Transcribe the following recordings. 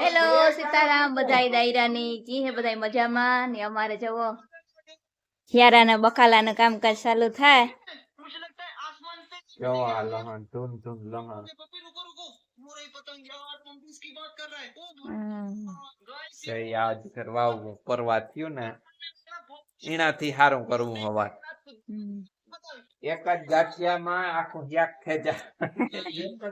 Hello Sitaram બધાય દાયરાની. જી હે બધાય મજામાં? ને અમારે જવો હિયારાના બકાલાનું કામકાજ ચાલુ થાય. ઈ કરવા પરવા થયું ને એનાથી સારું કરવું હમ. એક જ ગાંઠિયામાં આખું યાક થઈ જાય.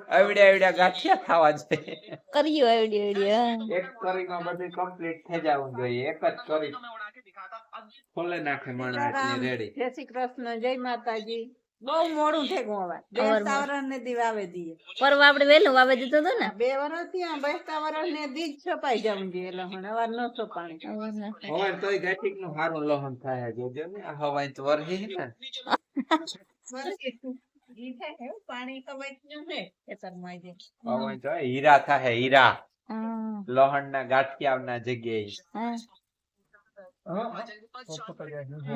આવડ્યા આવડ્યા ગાંઠિયા થવા જોઈએ. કર્યું આવડી આવડી એક કરીમાં બધું કમ્પ્લીટ થઈ જવું જોઈએ. એક જ કરી ખોલે નાખે માણસ રેડી. જય શ્રી કૃષ્ણ જય માતાજી. બહુ મોડું થઈ ગયું હવે. બે અવાર ને દી વાવે દીએ. પરવા આપણે વહેલું વાવે દીધું હતું ને? બે વર્ષ ત્યાં બેસતા વર્ષ ને દી છપાઈ જવું જોઈએ લહણ અવાર ન છપાણી હવે તોય ગાઠિકનું સારું લહણ થાય જોજો ને આ હવાઈ તો વરહી ને. હે, પાણી તો છે હીરા થાય હીરા. લોહણ ના ગાંઠિયા ના જગ્યાએ. હા.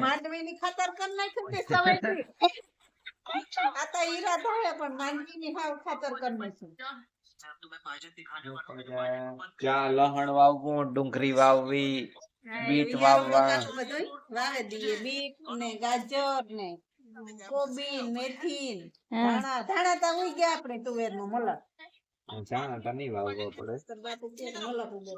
માંડવીની ખાતર કરી નાખ્યું તે સવારથી. આ તો હીરા થાય પણ માંડવીની હાવ ખાતર કરી નાખ્યું ચા લહણ વાવવું ડુંગળી વાવવી બીટ વાવવા. વાવે દઈએ બીટ ને ગાજર ને કોબી મેથી. ધાણા ધાણા તો ઉઈ ગયા આપણે તુવેરનું મલક ધાણા તો નહીં વાવવો પડે બાપુ કે મલક ઉગે.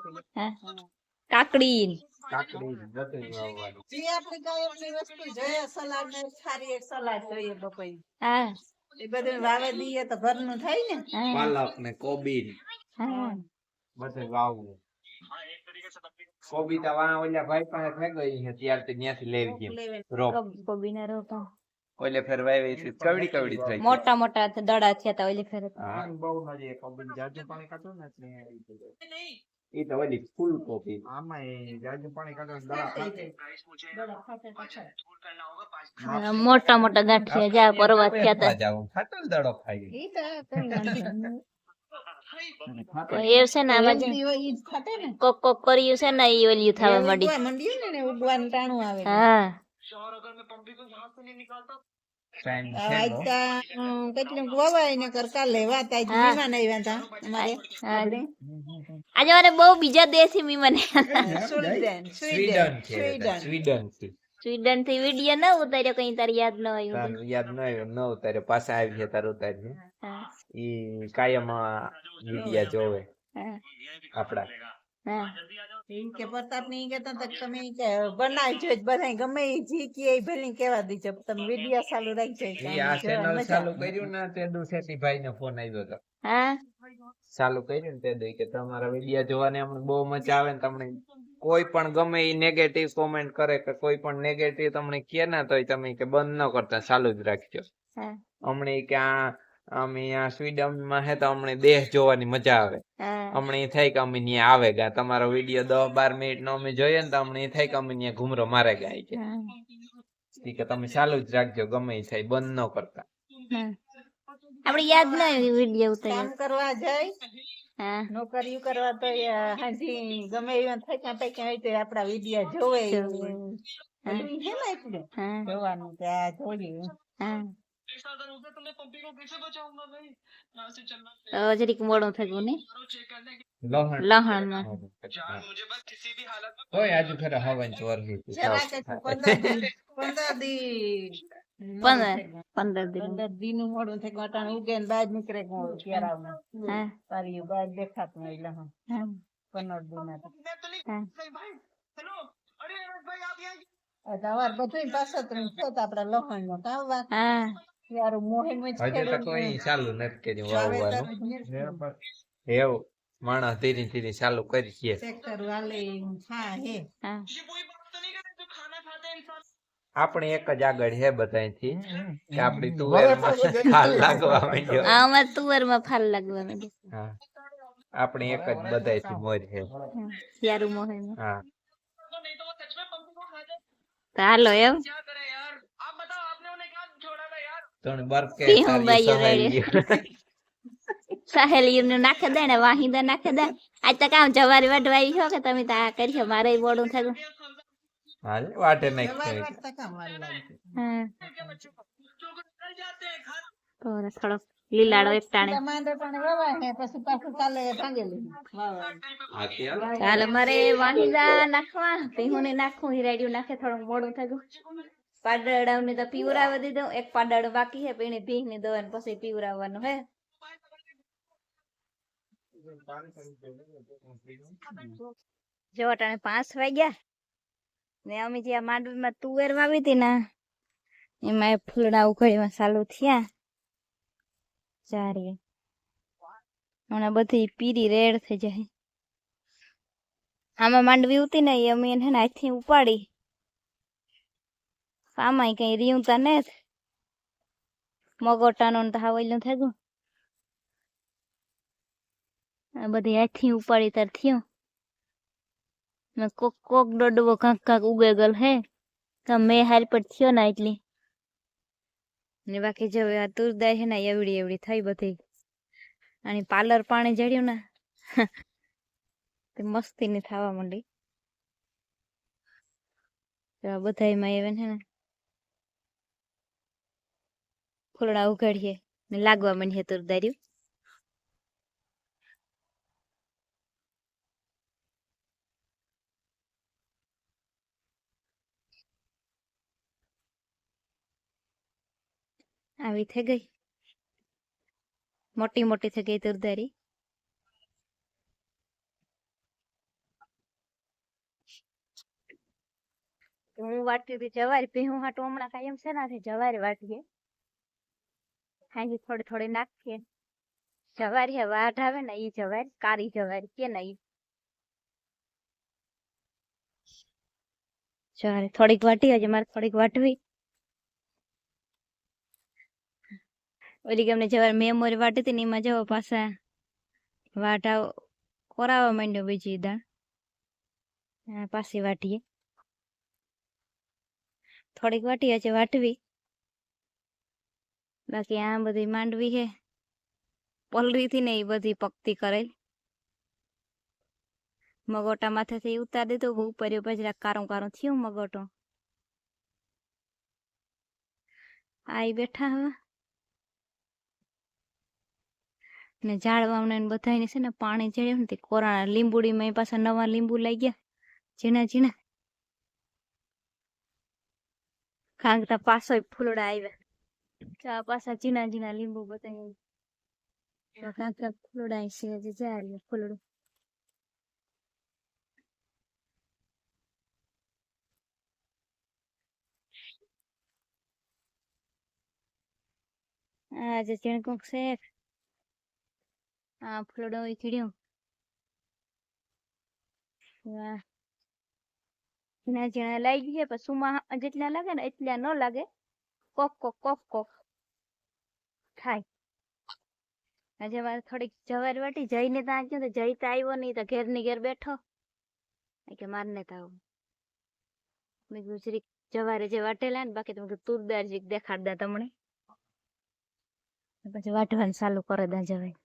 કાકડી કાકડી બધું વાવવાનું. જે આપણે કાંઈ એટલી વસ્તુ જોઈએ સલાડ ને સારી એક સલાડ જોઈએ બપોઈ હા. એ બધું વાવે દઈએ તો ઘરનું થાય ને. હા. પાલક ને કોબી ને હા. બધું વાવવું. કોબી તો વાહ ઓલા ભાઈ પાસે થઈ ગઈ છે ત્યારથી ત્યાંથી લેવી ગઈ લેવે. રોપ. કોબીના રોપા ઓલે ફેર વાવી હતી કવડી કવડી થઈ ગઈ. મોટા મોટા દડા થયા તા ઓલી ફેર. હા. ઈ તો ઓલી ફૂલ કોબી દડા ખાતે. ખાતે. હા, મોટા મોટા ગાંઠિયા જા પરવા થયા તા જાવું ખાટલ દડો ખાઈ ગઈ. ઈ તો કઈ વાંધો એ છે ને આમાં જે હેલ્ધી હોય ઈ જ ખાતે ને? કોક કોક કર્યું છે ને ઈ ઓલિયું થવા માંડી. ને ને ટાણું આવે. હા. આજ બહુ બીજા દેશી સ્વીડન સ્વીડન સ્વીડન. છે સ્વીડન. સ્વીડનથી સ્વીડનથી વીડિયો ન ઉતાર્યો કઈ તારી યાદ ન આવ્યું યાદ ન આવ્યું ન ઉતાર્યો. પાછા આવી ગયા તાર ઉતારી ઈ કાયમ વિડિયા જોવે. આપડા કે પ્રતાપ ને ઈ કહેતા તમે કે બનાવજો જ બધાય ગમે ઈ જી કે ઈ ભલે કેવા દીજો. તમે વિડિયો ચાલુ રાખજો. ઈ કે ઈ આ ચેનલ ચાલુ કર્યું ને તે દુસેટી ભાઈ ને ફોન આવ્યો તો. હા? ચાલુ કર્યું ને તે દઈ કે તમારા વિડિયા જોવાની અમને બહુ મજા આવે ને તમને કોઈ પણ ગમે ઈ નેગેટિવ કોમેન્ટ કરે કે કોઈ પણ નેગેટિવ તમને કે ના તોય તમે કે બંધ ન કરતા ચાલુ જ રાખજો. હમણાં હમણે કે આ અમે આ સ્વીડનમાં હે તો અમને દેશ જોવાની મજા આવે. અમને એ થાય કે અમે ત્યાં આવે ગા. તમારો વીડિયો દસ બાર મિનિટ નો અમે જોઈએ ને તો અમને એ થાય કે અમે ત્યાં ઘુમરો મારે ગા કે કે તમે ચાલુ જ રાખજો ગમે એ થાય બંધ ન કરતા. આપણે યાદ ના વીડિયો ઉતાર્યો કરવા જાય. હા. નોકરીઓ કરવા તો હાજી ગમે એવા થાક્યા પાક્યા હોય તો આપડા વિડિયા જોવે જોવાનું કે આ હા તો જરીક મોડું થયું ને લહણ. લહણમાં તોય આજુ ખરા હવન ચોર જ પંદર દી પંદર દી પંદર પંદર દિન. પંદર દી નું મોડું થઈ ગયું. અટાણે ઉગે ને બહાર નીકળે ગયું ક્યારામાં હા. તારી બહાર દેખાતું હોય એટલે હા. હા પંદર દી ના હા. સવાર બધું પાછળ તો હા યાર મોહે જ હજુ તો કોઈ ચાલુ નથી કર્યું વાવવાનું એવું માણસ ધીરે ધીરે ચાલુ કરી છે ટ્રેક્ટર વાલે હા હે હા આપણે એક જ આગળ હે બધાથી કે આપડી તુવેરમાં ફાલ લાગવા માંડ્યો. આ અમારે તુવરમાં ફાલ લાગવા માંડ્યો. હા. આપણે એક જ બધાથી મોર હે હા. યારું મોહે હા. તો હાલો એમ. તણ બર કે તી હું તારી બાયું સહેલી. સહેલી નું નાખે દે ને વાહિંદા નાખે દે આજ તો કામ જવારી વાઢવા આવી છો કે તમે તો આ કરી મારે બોડું થયું હાલ વાટે નાખ સવાર વાટતા કામ વાર લાગે હા તો થોડોક લીલાડો એક ટાણે માંડે પણ વવાય ને પછી પાછું કાલે ભાંગેલું વાવવાનું. હા ત્યાં ચાલ અમારે વાહિદા નાખવા પીહુને નાખું હિરાડ્યું નાખે થોડું મોડું થયું પાડડાને તો પીવરાવા દીધો. એક પાડડ બાકી હે પીણી ભીહની દવા ને પછી પીવરાવવાનું હે. જો અટાણે પાંચ વાગ્યા. ને અમે જે માંડવીમાં તુવેર વાવી હતી ને એમાં એ ફૂલડા ઉઘડીમાં ચાલુ થયા. ચારે હમણાં બધી પીરી રેડ થઈ જાય. આમાં માંડવી ઉતી ને એ અમે એને આજથી ઉપાડી. આમાં કઈ રીયું તા ને મગોટાનો તો હાવયલું થઈ ગયું આ બધી હાથી ઉપાડી તાર થયું. ને કોક કોક ડોડવો કાંક કાંક ઉગે ગલ હે. તો મેં હાલ પર થયો ના એટલી ને બાકી જો આ તુરદાય છે ને એવડી એવડી થઈ બધી. અને પાર્લર પાણી જડ્યું ને. તે મસ્તી ની થવા માંડી. બધા બધાયમાં even છે ને. ફૂલડા ઉઘાડીએ ને લાગવા માંડીએ તુરદાર્યું આવી થઈ ગઈ. મોટી મોટી થઈ ગઈ તુરદારી હું વાટતી હતી જવારી પી હું હાટું હમણાં કાયમ છે નાથી જવારી વાટીએ. હાજી થોડી થોડી નાખીએ. જવારી હે વાઢ આવે ને એ જવારી, કારી જવારી, કે ને જવારી, થોડીક વાટી હજી મારે થોડીક વાટવી. ઓલી ગમને જવાર મેમોરી વાટી હતી ને, એમાં જવો પાછા વાટા કોરાવા માંડ્યો બીજી દાણ. પાછી વાટીએ. થોડીક વાટી હજી વાટવી. બાકી આ બધી માંડવી હે. પલરી થી ને એ બધી પકતી કરેલ. મગોટા માથેથી ઉતાર દીધો ઉપર પછી કારું કારું થયું મગોટો. આઈ બેઠા હવે. ને ઝાડવા ને બધાને છે ને પાણી ચડ્યું ને તે કોરાણા લીંબુડીમાં પાછા નવા લીંબુ લઈ ગયા. ઝીણા ઝીણા. કાંકતા પાછો ફૂલડા આવ્યા. આ પાછા ઝીણા ઝીણા લીંબુ બતાય કાંકતા ફૂલડા છે હજી જાય ફૂલડું આજે ચીણકુક છે આ ફૂલડો વાહ ઝીણા ઝીણા લાગી ગયા પણ સુમા જેટલા લાગે ને એટલા ન લાગે કોક કોક કોક કોક. થાય આજે મારે થોડીક જવાર વાટી જઈને ત્યાં ગયો તો જઈ તો આવ્યો નહીં તો ઘેરની ઘેર બેઠો. કે મારને તો આવું. મેં ગુજરી જવારે જે વાટેલા ને બાકી તમે તુરદાર દેખાડતા તમને. પછી વાટવાનું ચાલુ કરે દા જવાય